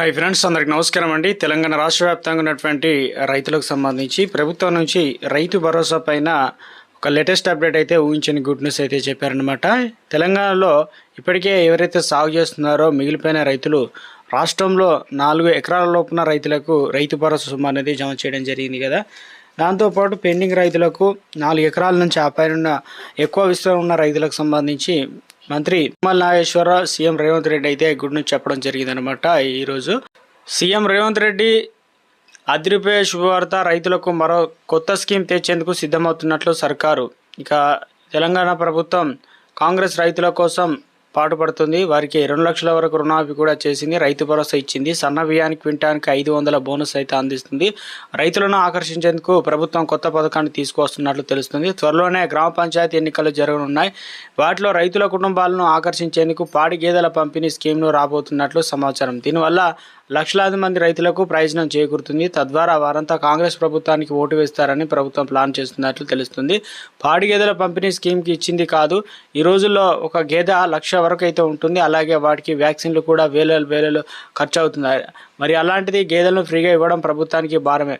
Hi friends అందరికి నమస్కారం అండి. తెలంగాణ రాష్ట్ర వ్యాప్తంగా ఉన్నటువంటి రైతులకు సంబంధించి ప్రభుత్వం నుంచి రైతు భరోసా పైన ఒక లేటెస్ట్ అప్డేట్ అయితే ఊహించని గుడ్ న్యూస్ అయితే చెప్పారనమాట తెలంగాణలో ఇప్పటికే ఎవరైతే సాగు చేస్తున్నారో మిగిలిపోయిన రైతులు రాష్ట్రంలో నాలుగు ఎకరాల లోపున రైతులకు రైతు భరోసా సొమ్ము అనేది జమ చేయడం జరిగింది కదా. దాంతోపాటు పెండింగ్ రైతులకు నాలుగు ఎకరాల నుంచి ఆ పైన ఎక్కువ విస్తరణ ఉన్న రైతులకు సంబంధించి మంత్రి తుమ్మల నాగేశ్వరరావు సీఎం రేవంత్ రెడ్డి అయితే గుడ్ నుంచి చెప్పడం జరిగిందనమాట ఈరోజు. సీఎం రేవంత్ రెడ్డి అదిరిపోయే శుభవార్త రైతులకు మరో కొత్త స్కీమ్ తెచ్చేందుకు సిద్ధమవుతున్నట్లు సర్కారు. ఇక తెలంగాణ ప్రభుత్వం కాంగ్రెస్ రైతుల కోసం పాటుపడుతుంది వారికి రెండు లక్షల వరకు రుణాపి కూడా చేసింది. రైతు భరోసా ఇచ్చింది. సన్న బియ్యానికి క్వింటానికి ఐదు వందల బోనస్ అయితే అందిస్తుంది. రైతులను ఆకర్షించేందుకు ప్రభుత్వం కొత్త పథకాన్ని తీసుకొస్తున్నట్లు తెలుస్తుంది. త్వరలోనే గ్రామ పంచాయతీ ఎన్నికలు జరగనున్నాయి. వాటిలో రైతుల కుటుంబాలను ఆకర్షించేందుకు పాడి గేదెల పంపిణీ స్కీమ్ను రాబోతున్నట్లు సమాచారం. దీనివల్ల లక్షలాది మంది రైతులకు ప్రయోజనం చేకూరుతుంది. తద్వారా వారంతా కాంగ్రెస్ ప్రభుత్వానికి ఓటు వేస్తారని ప్రభుత్వం ప్లాన్ చేస్తున్నట్లు తెలుస్తుంది. పాడి గేదెల పంపిణీ స్కీమ్కి ఇచ్చింది కాదు. ఈ రోజుల్లో ఒక గేదె లక్ష వరకు అయితే ఉంటుంది. అలాగే వాటికి వ్యాక్సిన్లు కూడా వేల వేలలు ఖర్చు అవుతుంది మరి అలాంటిది గేదెలను ఫ్రీగా ఇవ్వడం ప్రభుత్వానికి భారమే.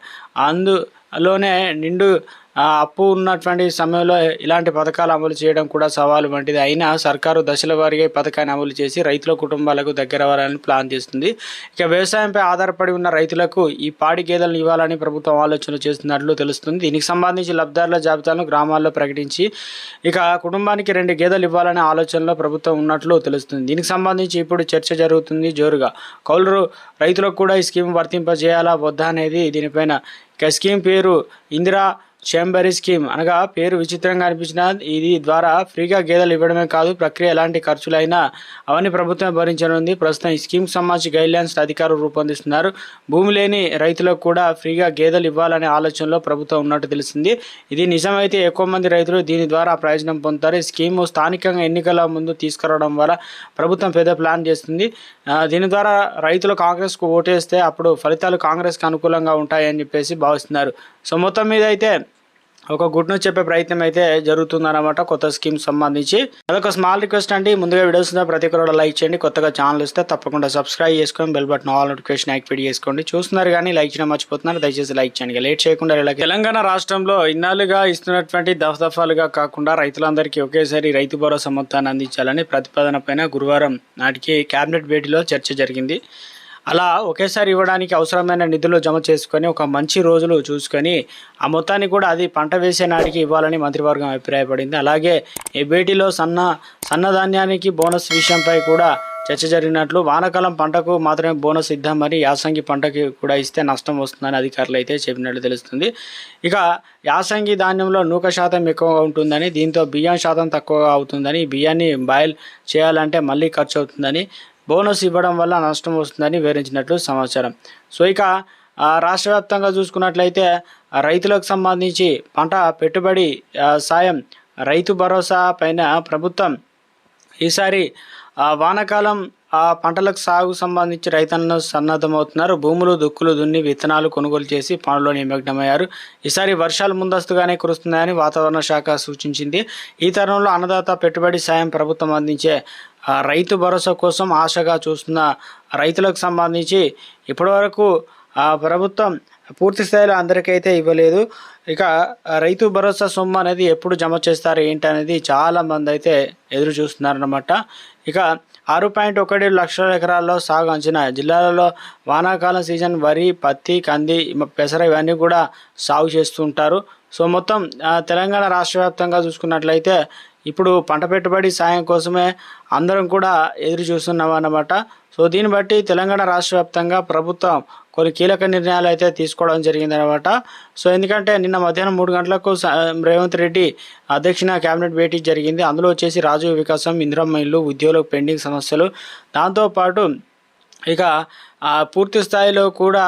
అందులోనే నిండు అప్పు ఉన్నటువంటి సమయంలో ఇలాంటి పథకాలు అమలు చేయడం కూడా సవాలు వంటిది. అయినా సర్కారు దశల వారీగా ఈ పథకాన్ని అమలు చేసి రైతుల కుటుంబాలకు దగ్గర అవ్వాలని ప్లాన్ చేస్తుంది. ఇక వ్యవసాయంపై ఆధారపడి ఉన్న రైతులకు ఈ పాడి గేదెలను ఇవ్వాలని ప్రభుత్వం ఆలోచన చేస్తున్నట్లు తెలుస్తుంది. దీనికి సంబంధించి లబ్ధారుల జాబితాను గ్రామాల్లో ప్రకటించి ఇక కుటుంబానికి రెండు గేదెలు ఇవ్వాలనే ఆలోచనలో ప్రభుత్వం ఉన్నట్లు తెలుస్తుంది. దీనికి సంబంధించి ఇప్పుడు చర్చ జరుగుతుంది జోరుగా. కౌలు రైతులకు కూడా ఈ స్కీమ్ వర్తింపజేయాలా? వద్దా అనేది దీనిపైన ఇక స్కీమ్ పేరు ఇందిరా చేంబరీ స్కీమ్ అనగా పేరు విచిత్రంగా అనిపించిన ఇది ద్వారా ఫ్రీగా గేదెలు ఇవ్వడమే కాదు ప్రక్రియ ఎలాంటి ఖర్చులైనా అవన్నీ ప్రభుత్వం భరించనుంది. ప్రస్తుతం ఈ స్కీమ్ సంబంధించి గైడ్లైన్స్ అధికారులు రూపొందిస్తున్నారు. భూమి లేని రైతులకు కూడా ఫ్రీగా గేదెలు ఇవ్వాలనే ఆలోచనలో ప్రభుత్వం ఉన్నట్టు తెలిసింది. ఇది నిజమైతే ఎక్కువ మంది రైతులు దీని ద్వారా ప్రయోజనం పొందుతారు. ఈ స్కీమ్ స్థానికంగా ఎన్నికల ముందు తీసుకురావడం వల్ల ప్రభుత్వం పెద్ద ప్లాన్ చేస్తుంది. దీని ద్వారా రైతులు కాంగ్రెస్కు ఓటేస్తే అప్పుడు ఫలితాలు కాంగ్రెస్కి అనుకూలంగా ఉంటాయని చెప్పేసి భావిస్తున్నారు. సో మొత్తం మీద అయితే ఒక గుడ్ న్యూస్ చెప్పే ప్రయత్నం అయితే జరుగుతుందన్నమాట కొత్త స్కీమ్ సంబంధించి. అదొక స్మాల్ రిక్వెస్ట్ అండి ముందుగా వీడియోస్ ప్రతి ఒక్కరు లైక్ చేయండి కొత్తగా ఛానల్ ఇస్తే తప్పకుండా సబ్స్క్రైబ్ చేసుకొని bell button all notification activate చేసుకోండి. చూస్తున్నారు కానీ లైక్ చేయడం మర్చిపోతున్నారు దయచేసి లైక్ చేయండి. లేట్ చేయకుండా ఇలా తెలంగాణ రాష్ట్రంలో ఇన్నాళ్ళుగా ఇస్తున్నటువంటి దఫదఫాలుగా కాకుండా రైతులందరికీ ఒకేసారి రైతు భరోసా మొత్తాన్ని అందించాలని ప్రతిపాదన పైన గురువారం నాటికి కేబినెట్ భేటీలో చర్చ జరిగింది. అలా ఒకేసారి ఇవ్వడానికి అవసరమైన నిధులు జమ చేసుకొని ఒక మంచి రోజులు చూసుకొని ఆ మొత్తాన్ని కూడా అది పంట వేసే నాటికి ఇవ్వాలని మంత్రివర్గం అభిప్రాయపడింది. అలాగే ఈ భేటీలో సన్న సన్నధాన్యానికి బోనస్ విషయంపై కూడా చర్చ జరిగినట్లు వానాకాలం పంటకు మాత్రమే బోనస్ ఇద్దామని యాసంగి పంటకి కూడా ఇస్తే నష్టం వస్తుందని అధికారులు అయితే చెప్పినట్లు తెలుస్తుంది. ఇక యాసంగి ధాన్యంలో నూక శాతం ఎక్కువగా ఉంటుందని దీంతో బియ్యం శాతం తక్కువగా అవుతుందని బియ్యాన్ని బాయిల్ చేయాలంటే మళ్ళీ ఖర్చు అవుతుందని బోనస్ ఇవ్వడం వల్ల నష్టం వస్తుందని వివరించినట్లు సమాచారం. సో ఇక రాష్ట్ర వ్యాప్తంగా చూసుకున్నట్లయితే రైతులకు సంబంధించి పంట పెట్టుబడి సాయం రైతు భరోసా పైన ప్రభుత్వం ఈసారి వానాకాలం ఆ పంటలకు సాగు సంబంధించి రైతన్న సన్నద్ధమవుతున్నారు. భూములు దుక్కులు దున్ని విత్తనాలు కొనుగోలు చేసి పనుల్లో నిమగ్నమయ్యారు. ఈసారి వర్షాలు ముందస్తుగానే కురుస్తున్నాయని వాతావరణ శాఖ సూచించింది. ఈ తరుణంలో అన్నదాత పెట్టుబడి సాయం ప్రభుత్వం అందించే రైతు భరోసా కోసం ఆశగా చూస్తున్న రైతులకు సంబంధించి ఇప్పటివరకు ఆ ప్రభుత్వం పూర్తి స్థాయిలో అందరికైతే ఇవ్వలేదు. ఇక రైతు భరోసా సొమ్ము అనేది ఎప్పుడు జమ చేస్తారు ఏంటి అనేది చాలామంది అయితే ఎదురు చూస్తున్నారన్నమాట ఇక ఆరు పాయింట్ ఒకటి లక్షల ఎకరాల్లో సాగు అంచనా జిల్లాలలో వానాకాలం సీజన్ వరి పత్తి కంది పెసర ఇవన్నీ కూడా సాగు చేస్తుంటారు. సో మొత్తం తెలంగాణ రాష్ట్ర వ్యాప్తంగా చూసుకున్నట్లయితే ఇప్పుడు పంట పెట్టుబడి సాయం కోసమే అందరం కూడా ఎదురు చూస్తున్నాం అన్నమాట. సో దీన్ని బట్టి తెలంగాణ రాష్ట్ర వ్యాప్తంగా ప్రభుత్వం కొన్ని కీలక నిర్ణయాలు అయితే తీసుకోవడం జరిగిందనమాట సో ఎందుకంటే నిన్న మధ్యాహ్నం మూడు గంటలకు రేవంత్ రెడ్డి అధ్యక్షన కేబినెట్ భేటీ జరిగింది. అందులో వచ్చేసి రాజు వికాసం ఇందిరమ్మ ఇల్లు ఉద్యోగులకు పెండింగ్ సమస్యలు. దాంతోపాటు ఇక పూర్తి స్థాయిలో కూడా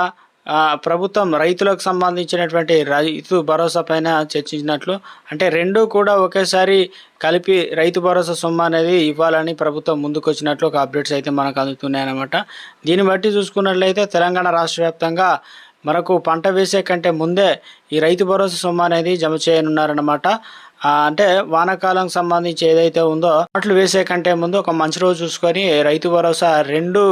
ప్రభుత్వం రైతులకు సంబంధించినటువంటి రైతు భరోసా పైన చర్చించినట్లు అంటే రెండు కూడా ఒకేసారి కలిపి రైతు భరోసా సొమ్ము అనేది ఇవ్వాలని ప్రభుత్వం ముందుకొచ్చినట్లు ఒక అప్డేట్స్ అయితే మనకు అందుతున్నాయన్నమాట దీన్ని బట్టి చూసుకున్నట్లయితే తెలంగాణ రాష్ట్ర వ్యాప్తంగా మనకు పంట వేసే కంటే ముందే ఈ రైతు భరోసా సొమ్ము అనేది జమ చేయనున్నారన్నమాట. అంటే వానాకాలం సంబంధించి ఏదైతే ఉందో అట్లు వేసే కంటే ముందు ఒక మంచి రోజు చూసుకొని రైతు భరోసా రెండు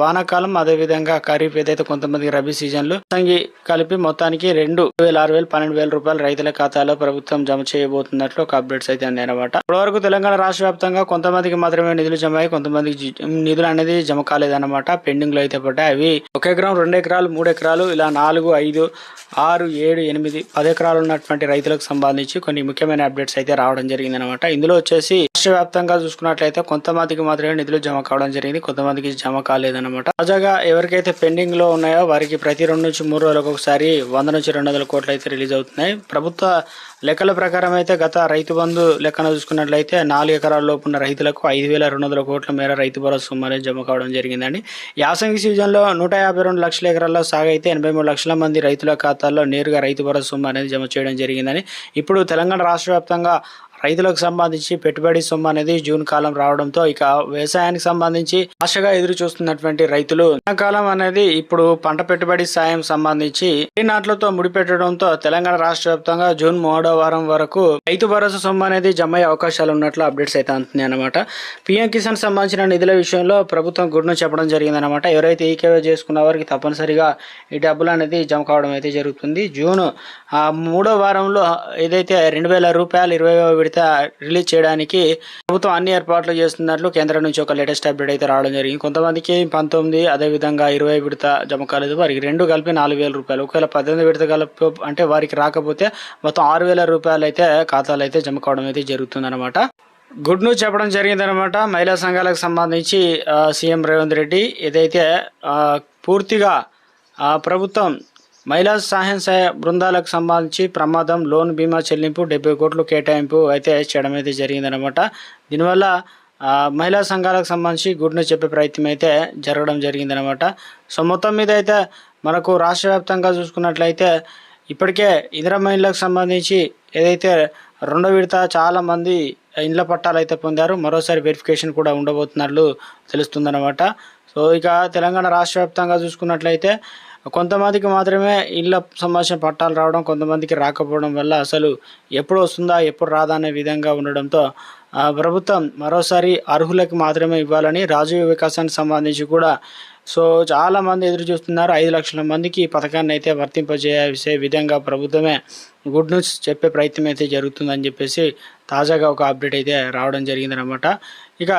వానాకాలం అదే విధంగా ఖరీఫ్ ఏదైతే కొంతమంది రబీ సీజన్లు సంగి కలిపి మొత్తానికి రెండు వేల ఆరు వేలు పన్నెండు వేల రూపాయలు రైతుల ఖాతాలో ప్రభుత్వం జమ చేయబోతున్నట్లు ఒక అప్డేట్స్ అయితే అందాయి అనమాట ఇప్పటివరకు తెలంగాణ రాష్ట్ర వ్యాప్తంగా కొంతమందికి మాత్రమే నిధులు జమ అయ్యి కొంతమందికి నిధులు అనేది జమ కాలేదన్నమాట. పెండింగ్లో అయితే పడ్డాయి అవి. ఒక ఎకరం రెండు ఎకరాలు మూడు ఎకరాలు ఇలా నాలుగు ఐదు ఆరు ఏడు ఎనిమిది పది ఎకరాలు ఉన్నటువంటి రైతులకు సంబంధించి కొన్ని ముఖ్యమైన అప్డేట్స్ అయితే రావడం జరిగింది అనమాట ఇందులో వచ్చేసి రాష్ట్ర వ్యాప్తంగా చూసుకున్నట్లయితే కొంతమందికి మాత్రమే నిధులు జమ కావడం జరిగింది కొంతమందికి జమ కాలేదన్నమాట. తాజాగా ఎవరికైతే పెండింగ్లో ఉన్నాయో వారికి ప్రతి రెండు నుంచి మూడు రోజులకు ఒకసారి వంద నుంచి రెండు వందల కోట్లు అయితే రిలీజ్ అవుతున్నాయి. ప్రభుత్వ లెక్కల ప్రకారం అయితే గత రైతు బంధు లెక్కన చూసుకున్నట్లయితే నాలుగు ఎకరాల లోపు ఉన్న రైతులకు ఐదు వేల రెండు వందల కోట్ల మేర రైతు భరోసా సొమ్ము అనేది జమ కావడం జరిగిందండి. యాసంగి సీజన్లో నూట యాభై రెండు లక్షల ఎకరాల్లో సాగైతే ఎనభై మూడు లక్షల మంది రైతుల ఖాతాల్లో నేరుగా రైతు భరోసా సొమ్ము అనేది జమ చేయడం జరిగిందని. ఇప్పుడు తెలంగాణ రాష్ట్ర వ్యాప్తంగా రైతులకు సంబంధించి పెట్టుబడి సొమ్ము అనేది జూన్ కాలం రావడంతో ఇక వ్యవసాయానికి సంబంధించి ఆశగా ఎదురు చూస్తున్నటువంటి రైతులు కాలం అనేది ఇప్పుడు పంట పెట్టుబడి సాయం సంబంధించి వరి నాట్లతో ముడిపెట్టడంతో తెలంగాణ రాష్ట్ర వ్యాప్తంగా జూన్ మూడో వారం వరకు రైతు భరోసా సొమ్ము అనేది జమ అయ్యే అవకాశాలు ఉన్నట్లు అప్డేట్స్ అయితే అందుతున్నాయి అనమాట పిఎం కిసాన్ సంబంధించిన నిధుల విషయంలో ప్రభుత్వం గుడ్ను చెప్పడం జరిగిందనమాట ఎవరైతే ఈకేవై చేసుకున్న వారికి తప్పనిసరిగా ఈ డబ్బులు అనేది జమ కావడం అయితే జరుగుతుంది. జూన్ ఆ మూడో వారంలో ఏదైతే రెండు వేల రూపాయలు ఇరవై విడత అయితే రిలీజ్ చేయడానికి ప్రభుత్వం అన్ని ఏర్పాట్లు చేస్తున్నట్లు కేంద్రం నుంచి ఒక లేటెస్ట్ అప్డేట్ అయితే రావడం జరిగింది. కొంతమందికి పంతొమ్మిది అదే విధంగా ఇరవై విడత జమ కాలేదు. వారికి రెండు కలిపి నాలుగు వేల రూపాయలు. ఒకవేళ పద్దెనిమిది విడత కలిపి అంటే వారికి రాకపోతే మొత్తం ఆరు వేల రూపాయలు అయితే ఖాతాలు అయితే జమ కావడం అయితే జరుగుతుందన్నమాట. గుడ్ న్యూస్ చెప్పడం జరిగిందనమాట మహిళా సంఘాలకు సంబంధించి సీఎం రేవంత్ రెడ్డి ఏదైతే పూర్తిగా ప్రభుత్వం మహిళా సహాయం సహాయ బృందాలకు సంబంధించి ప్రమాదం లోన్ బీమా చెల్లింపు డెబ్బై కోట్లు కేటాయింపు అయితే చేయడం అయితే జరిగిందనమాట. దీనివల్ల మహిళా సంఘాలకు సంబంధించి గుడ్ న్యూస్ చెప్పే ప్రయత్నం అయితే జరగడం జరిగిందనమాట. సో మొత్తం మీద అయితే మనకు రాష్ట్ర వ్యాప్తంగా చూసుకున్నట్లయితే ఇప్పటికే ఇందిరా మహిళలకు సంబంధించి ఏదైతే రెండో విడత చాలామంది ఇండ్ల పట్టాలు అయితే పొందారు మరోసారి వెరిఫికేషన్ కూడా ఉండబోతున్నట్లు తెలుస్తుందన్నమాట సో ఇక తెలంగాణ రాష్ట్ర వ్యాప్తంగా చూసుకున్నట్లయితే కొంతమందికి మాత్రమే ఇళ్ళ సంబంధించిన పట్టాలు రావడం కొంతమందికి రాకపోవడం వల్ల అసలు ఎప్పుడు వస్తుందా ఎప్పుడు రాదా అనే విధంగా ఉండడంతో ప్రభుత్వం మరోసారి అర్హులకు మాత్రమే ఇవ్వాలని రాజీవ వికాసానికి సంబంధించి కూడా సో చాలా మంది ఎదురు చూస్తున్నారు. ఐదు లక్షల మందికి ఈ పథకాన్ని అయితే వర్తింపజేసే విధంగా ప్రభుత్వమే గుడ్ న్యూస్ చెప్పే ప్రయత్నం అయితే జరుగుతుందని చెప్పేసి తాజాగా ఒక అప్డేట్ అయితే రావడం జరిగిందనమాట ఇక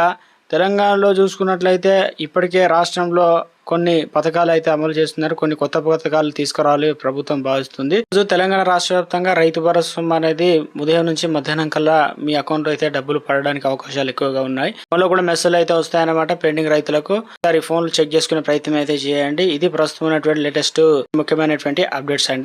తెలంగాణలో చూసుకున్నట్లయితే ఇప్పటికే రాష్ట్రంలో కొన్ని పథకాలు అయితే అమలు చేస్తున్నారు. కొన్ని కొత్త పథకాలు తీసుకురావాలి ప్రభుత్వం భావిస్తుంది. తెలంగాణ రాష్ట్ర వ్యాప్తంగా రైతు భరోసా అనేది ఉదయం నుంచి మధ్యాహ్నం కల్లా మీ అకౌంట్ అయితే డబ్బులు పడడానికి అవకాశాలు ఎక్కువగా ఉన్నాయి. ఫోన్లో కూడా మెసేజ్ అయితే వస్తాయన్నమాట పెండింగ్ రైతులకు. సారి ఫోన్లు చెక్ చేసుకునే ప్రయత్నం అయితే చేయండి. ఇది ప్రస్తుతం ఉన్నటువంటి లేటెస్ట్ ముఖ్యమైనటువంటి అప్డేట్స్ అండి.